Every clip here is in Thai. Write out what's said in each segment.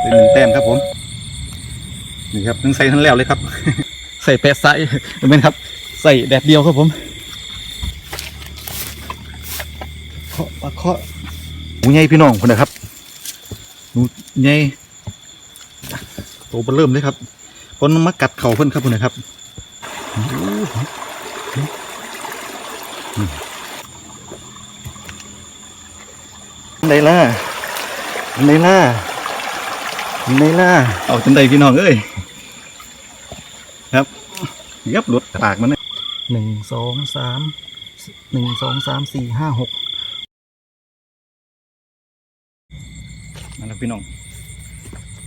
เป็นหนึ่งแต้มครับผม นี่ครับนึ่งใส่ทั้งแล้วเลยครับ ใส่แปดไซส์เป็นครับ ใส่แดดเดียวครับผมเคาะปลาเคาะหมูใหญ่พี่น้องคนนะครับหมูใหญ่โตเบอเริ่มเลยครับคนมากัดเข่าเพิ่นครับคนนะครับโอ้โหอืมไหนล่ะไหนล่ะ ไหนล่ะเอาจนได้พี่น้องเอ้ยครับยับหลุดปากมันเลยหนึ่งสองสามหนึ่งสองสามสี่ห้าหกนั่นแหละพี่น้อง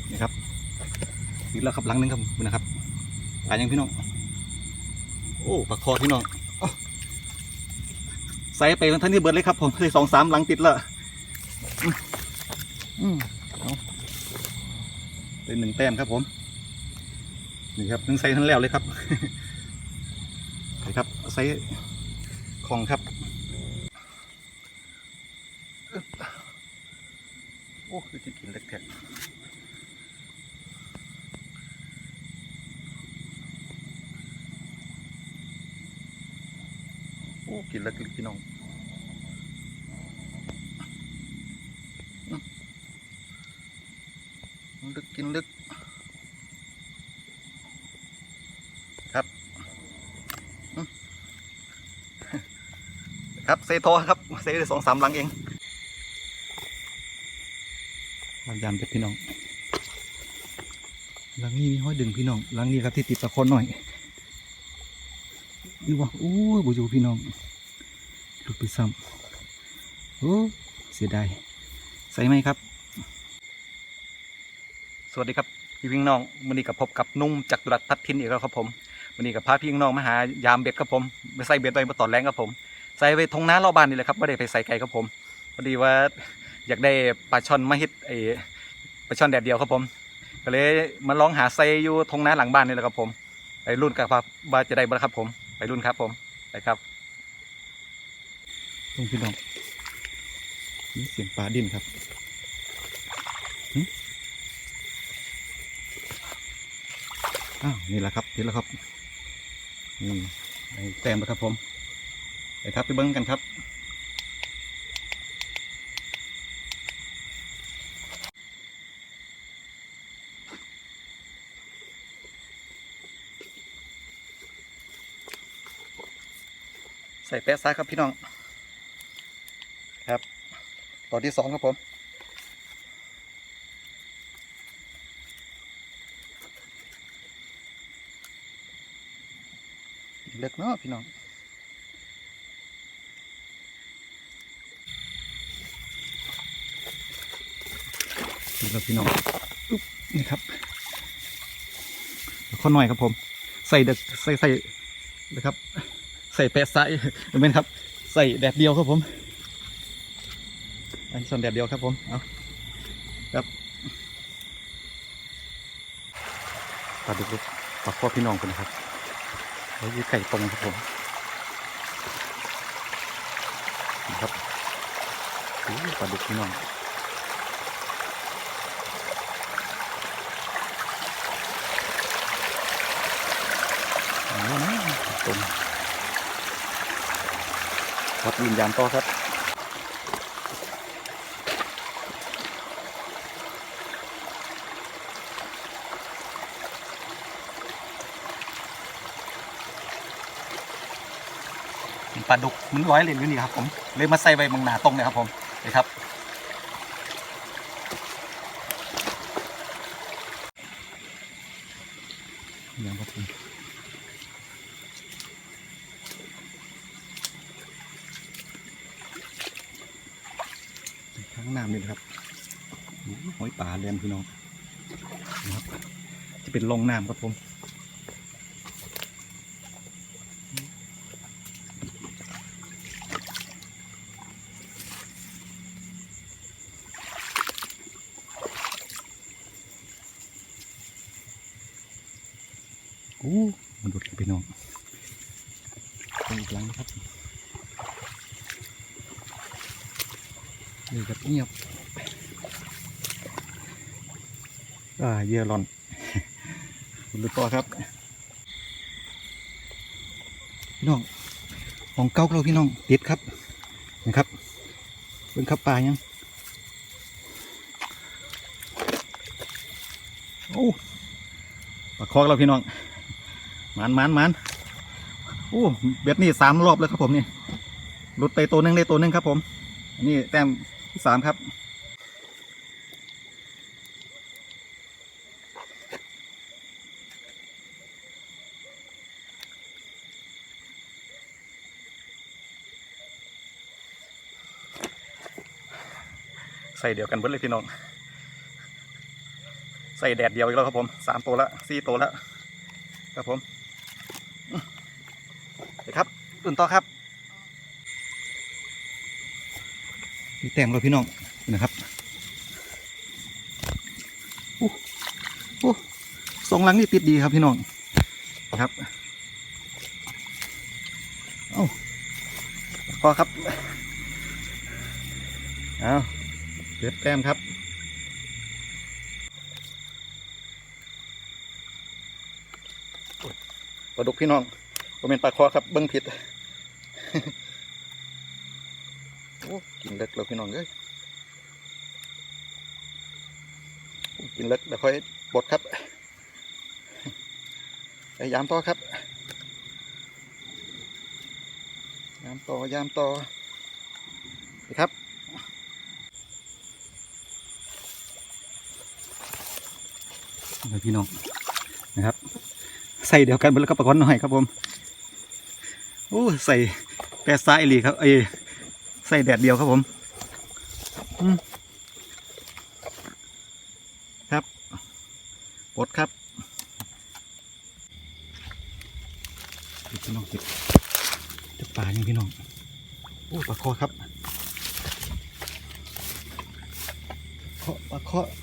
นี่ครับอีกแล้วครับหลังหนึงครับคุณนะครับปลายังพี่น้องโอ้ปลาคอพี่น้องอ้อใส่ไปทั้งที่เบิร์ดเลยครับผมเคยสองสามหลังติดและอืมอืม เป็นหนึ่งแต้มครับผม นี่ครับนึ่งไซส์ทั้งแล้วเลยครับนี่ครับไซส์ของครับอึ๊บโอ้คือ ลึกกินลึก ครับครับเซโทครับเซได้สองสามหลังเองพยายามจะพี่น้องหลังนี้มีห้อยดึงพี่น้องหลังนี้ครับที่ติดตะคอนหน่อยดูว่าอู้บูจูพี่น้องหลุดไปซ้ำโอ้เสียดายใส่ไหมครับ สวัสดีครับพี่พี่น้องวันนี้กับพบกับนุ่มจากดุรัสพัดทินอีกแล้วครับผมวันนี้กับพาพี่น้องมาหายามเบ็ดครับผมไปใส่เบ็ดไว้มาตอแรงครับผม ใส่ไปทงน้ารอบบ้านนี่แหละครับไม่ได้ไปใส่ไก่ครับผมพอดีว่าอยากได้ปลาช่อนมาฮ็ดไอ้ปลาช่อนแดดเดียวครับผม ก็เลยมาลองหาใส่อยู่ทงน้าหลังบ้านนี่แหละครับผมไปรุ่นกับว่าจะได้บ่ครับ ผมไปรุ่นครับผมไปครับต้องพี่น้องนี่เสียงปลาดิ้นครับ อ้าวนี่แหละครับนี่แหละครับนี่ไอ้แต้มแล้วครับผมไปครับไปเบิ้งกันครับใส่แปะซ้ายครับพี่น้อง ครับต่อที่สองครับผม เล็กเนาะพี่น้องนี่ครับพี่น้องอุ๊บนี่ครับข้อหน่อยครับผม ใส่เด็กใส่ใส่นะครับ ใส่แปะไซส์เป็นครับ ใส่แดดเดียวครับผม อันนี้ส่วนแดดเดียวครับผม เอาครับปลาดุกปลาข้อพี่น้องกันนะครับ แล้วยีไก่ตรงครับผมนี่ครับปลาดุกพี่น้องตรงวัดวิญญาณต่อครับ ลาดุกมันร้อยเหรียญอยู่นี่ครับผมเลยมาใส่ใบบางหนาตรงเนี่ยครับผมเลยครับยังครับผมทั้งน้ำนี่นะครับหหอยป่าเรียนพี่น้องนะครับจะเป็นลงน้ำครับผม อู้มันดุดกันพี่น้องอีกหลังครับนี่กับเงียบอ่าเยื่อหล่อนคุณดูต่อครับพี่น้องของเก้าเราพี่น้องติดครับนะครับเบิ่งครับปลายังโอ้ปลาคอกเราพี่น้อง มันหมันหมันโอ้เบ็ดนี่สามรอบแล้วครับผมนี่หลุดไปตัวหนึ่งได้ตัวหนึ่งครับผม นี่แต้มที่สามครับ ใส่เดียวกันเบิดเลยพี่น้อง ใส่แดดเดียวอีกแล้วครับผมสามตัวละสี่ตัวละครับผม ครับตื่นต่อครับมีแต้มเลยพี่น้องนะครับโอ้โอ้สองหลังนี่ติดดีครับพี่น้องนะครับเอ้าพอครับเอาเก็บแต้มครับปลาดุกพี่น้องก็เป็นปลาคอครับเบิ้งผิด โอ้กิ นเล็กแล้วพี่น้องเอ้ยกินเล็กเดี๋ยวค่อยบดครับไอ้ยามต่อครับยามต่อยามต่อครับพี่น้องนะครับ ใส่เดียวกันเบดแล้วก็ประกอนหน่อยครับผมโอ้ใส่แปดซ้ายอีหลีครับเอ้ ส่แดดเดียวครับผมครับปดครับพี่น้องจิบจะปลายังพี่น้องโอ้ปลาคอครับเคาะปลาเคาะนะครั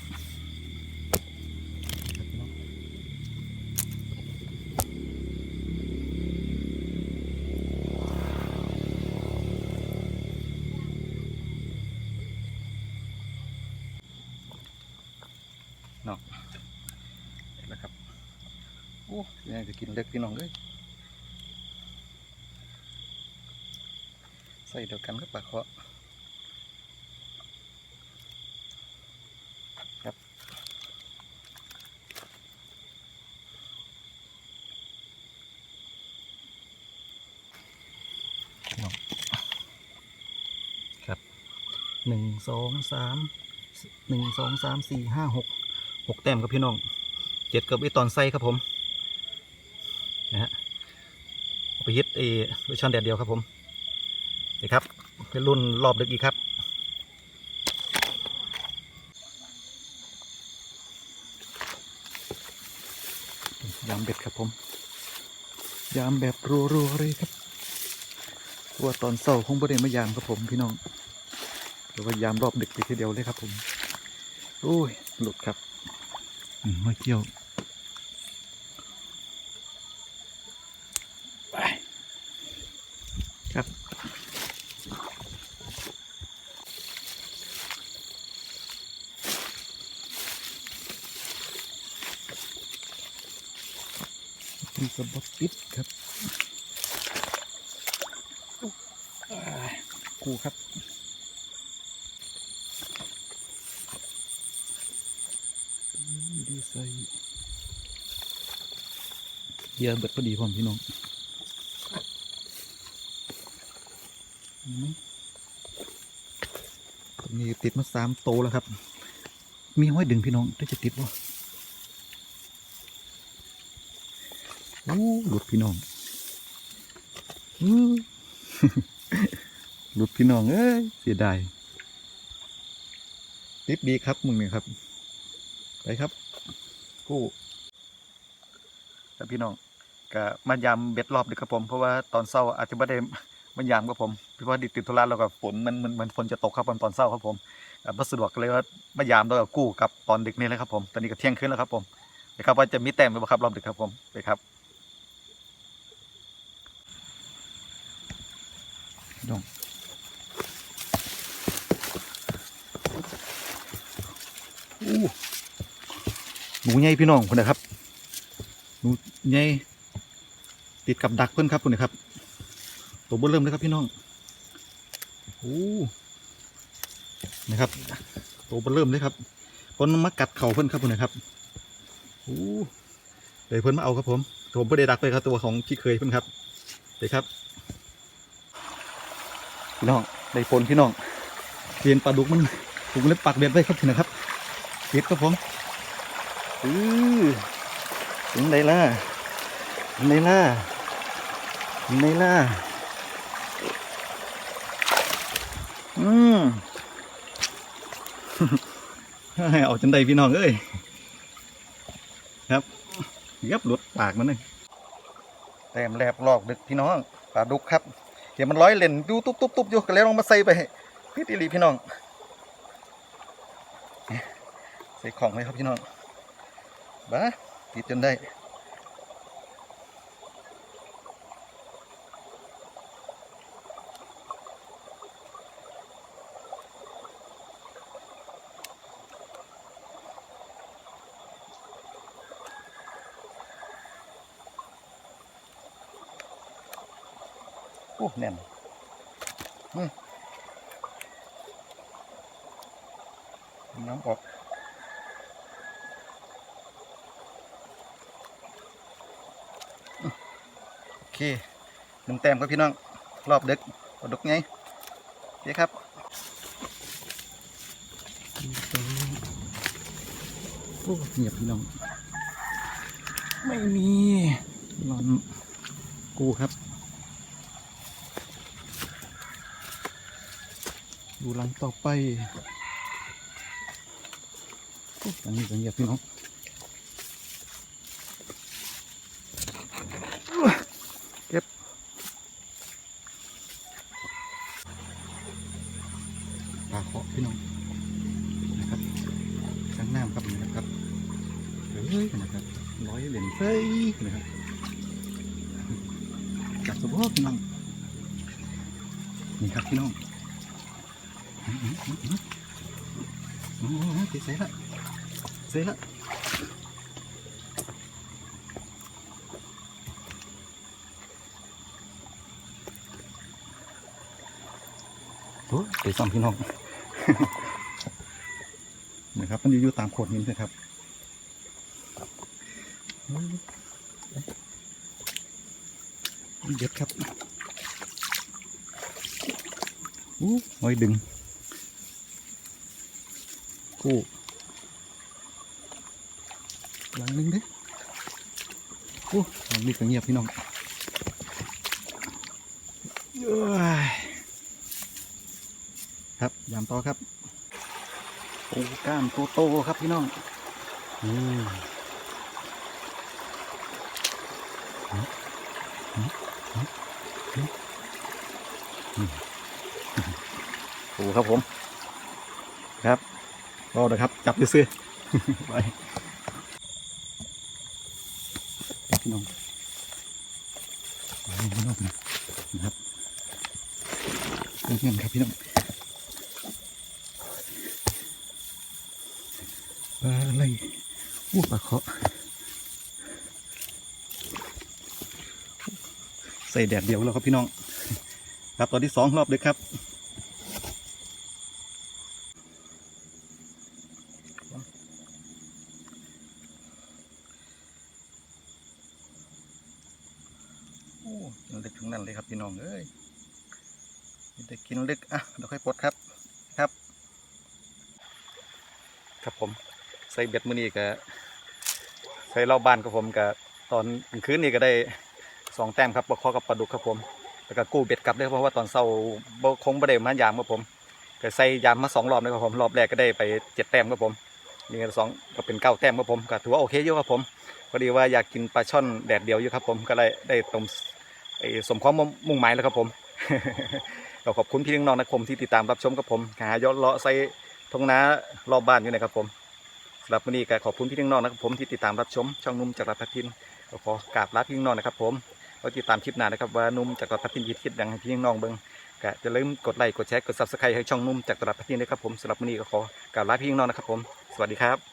พี่น้องเลยใส่เดียวกันกับปลาเคาะครับพี่น้องครับหนึ่งสองสามหนึ่งสองสามสี่ห้าหกหกแต้มครับพี่น้องเจ็ดกับไอตอนไส้ครับผม นะฮะเอาไปฮิตไอเวอร์ชันแดดเดียวครับผมนี่ครับเป็นรุ่นรอบดึกอีกครับยามเบ็ดครับผม ยามแบบรัวๆเลยครับเพราะว่าตอนเศร้าคงไม่ได้มายามครับผมพี่น้องหรือว่ายามรอบดึกไปทีเดียวเลยครับผมโอ้ยหลุดครับอืมไม่เกี่ยว ไปครับมี กระบอกติดครับกูครับด้ใส่เยื่อเบิดพอดีพร้อมพี่น้องมตรงนี้ติดมาสามโตวแล้วครับ มีห้อยดึงพี่น้องได้จะติดวะโอ้ หลุดพี่น้องหลุดพี่น้องเอ้ยเสียดายติดดีครับมึงเนี่ยครับ ไปครับกู้ครับพี่น้องก็มายามเบ็ดรอบดึกครับผม เพราะว่าตอนเช้าอาจจะไม่ได้มันยามครับผมเพราะว่าดิติดธุระแล้วก็ฝนมันมันมันฝนจะตกครับตอนเช้าครับผมอ่าบ่สะดวกเลยว่ามายามแล้วก็กู้กับตอนดึกนี่เลยครับผมตอนนี้ก็เที่ยงคืนแล้วครับผมไปครับว่าจะมีแต้มไหมบ่าครับรอบดึกครับผมไปครับ ดองอู้หนูใหญ่พี่น้องคนนะครับหนูใหญ่ติดกับดักเพิ่อนครับคนนะครับ ตัวเบิ่มเริ่มเลยครับพี่น้องโอ้นะครับ ตัวเบิ่มเริ่มเลยครับเพิ่นมากัดเข่าเพิ่อนครับคนนะครับโอ้เดี๋ยวเพิ่นมาเอาครับผมผมไม่ได้ดักเลยครับตัวของพี่เคยเพิ่อนครับเดี๋ยวครับ พี่น้องได้ผลพี่น้องเปลี่ยนปลาดุกมันผมเลยปักเบ็ดไว้ครับพี่นะครับเบ็ดครับผมอือถึงไหนล่ะถึงไหนล่ะถึงไหนล่ะอืมเอาจนได้พี่น้องเอ้ยครับเย็บหลุดปากมันเลยแต้มแลบลอกดึกพี่น้องปลาดุกครับ ดี๋ยวมันร้อยเล่นดูตุ๊บตุ๊บตุ๊บอยู่ก็เลยลองมาใส่ไปพี่ติลีพี่น้องใส่ของเลยครับพี่น้องบ้าติดจนได้ โอ้แน่นอืม น้ำออกโอเคหนึ่งแต้มครับพี่น้อง รอบดึกปลาดุกไงโอเคครับโอ้เงียบพี่น้อง ไม่มีหลอนกูครับ ดูหลังต่อไปโอ้อันนี้ก็เงียบพี่น้องปลาเคาะพี่น้องนะครับข้างหน้าครับนะครับเฮ้ยนะครับร้อยเหรียญเฟ้ยนะครับจับสะโพกพี่น้องนี่ครับพี่น้อง อื้อหืออื้อหือโอ้โหเสร็จละเสร็จละโอ้เดี๋ยวซ่อมพี่น้องนะครับมันอยู่ตามโขดหินนะครับเด็ดครับอู้หอยดึง กู้หลังนึงเด้กู้หลังนี้ก็เงียบพี่น้องครับยามต่อครับปูก้ามโตโตๆครับพี่น้องอืมปูครับผม รอนะครับ จับซื้อๆไปพี่น้องไปพี่น้องนะครับเงี้ยครับพี่น้องปลาอะไรอู้ปลาเคาะใส่แดดเดียวแล้วครับพี่น้อง ครับตอนที่สองรอบเลยครับ โอ้กินลึกทั้งนั้นเลยครับพี่น้องเอ้ยมีแต่ กินลึกอะเดี๋ยวค่อยปลดครับครับ ครับผมใส่เบ็ดมือนี้ก็ใส่เล่าบ้านครับผมก็ตอนกลางคืนนี่ก็ได้สองแต้มครับปลาคอกับปลาดุกครับผมแล้วก็กู้เบ็ดกลับเลยเพราะว่าตอนเช้าบ่คงไม่ได้มายามครับผมก็ใส่ยามมาสองรอบเลยครับผมรอบแรกก็ได้ไปเจ็ดแต้มครับผมนี่ก็สองก็เป็นเก้าแต้มครับผมก็ถือว่าโอเคอยู่ครับผมพอดีว่าอยากกินปลาช่อนแดดเดียวอยู่ครับผมก็เลยได้ตรงไอ้สมความมุ่งหมายแล้วครับผม ก็ขอบคุณพี่น้องนะครับผมที่ติดตามรับชมครับผมหายอดเลาะใส่ทงนารอบบ้านอยู่นะครับผมสำหรับวันนี้ก็ขอบคุณพี่น้องนะครับผมที่ติดตามรับชม ช่องนุ่มจากรัฐพัทินก็ขอกราบลาพี่น้องนะครับ ผมก็ติดตามคลิปหน้านะครับว่านุ่มจากรัฐพัทินยิดคิดดังให้พี่น้องเบิ่งก็จะลืมกดไลค์กดแชร์กดซับสไครต์ให้ช่องนุ่มจากตลาดพัทินด้วยครับผมสำหรับวันนี้ก็ขอกราบลาพี่น้องนะครับผม สวัสดีครับ